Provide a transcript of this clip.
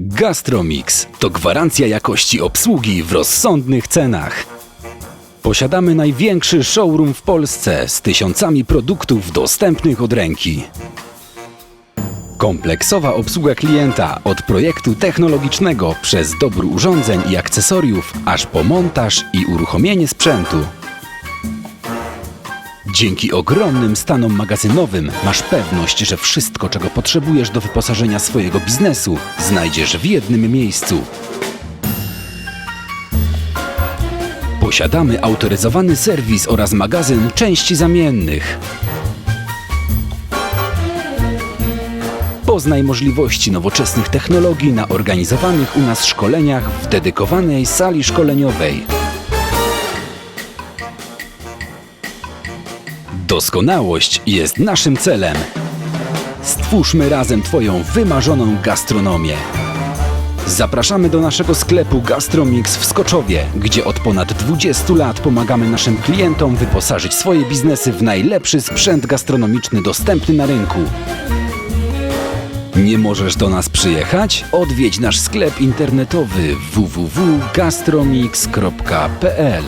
Gastromix to gwarancja jakości obsługi w rozsądnych cenach. Posiadamy największy showroom w Polsce z tysiącami produktów dostępnych od ręki. Kompleksowa obsługa klienta od projektu technologicznego przez dobór urządzeń i akcesoriów, aż po montaż i uruchomienie sprzętu. Dzięki ogromnym stanom magazynowym masz pewność, że wszystko, czego potrzebujesz do wyposażenia swojego biznesu, znajdziesz w jednym miejscu. Posiadamy autoryzowany serwis oraz magazyn części zamiennych. Poznaj możliwości nowoczesnych technologii na organizowanych u nas szkoleniach w dedykowanej sali szkoleniowej. Doskonałość jest naszym celem. Stwórzmy razem Twoją wymarzoną gastronomię. Zapraszamy do naszego sklepu Gastromix w Skoczowie, gdzie od ponad 20 lat pomagamy naszym klientom wyposażyć swoje biznesy w najlepszy sprzęt gastronomiczny dostępny na rynku. Nie możesz do nas przyjechać? Odwiedź nasz sklep internetowy www.gastromix.pl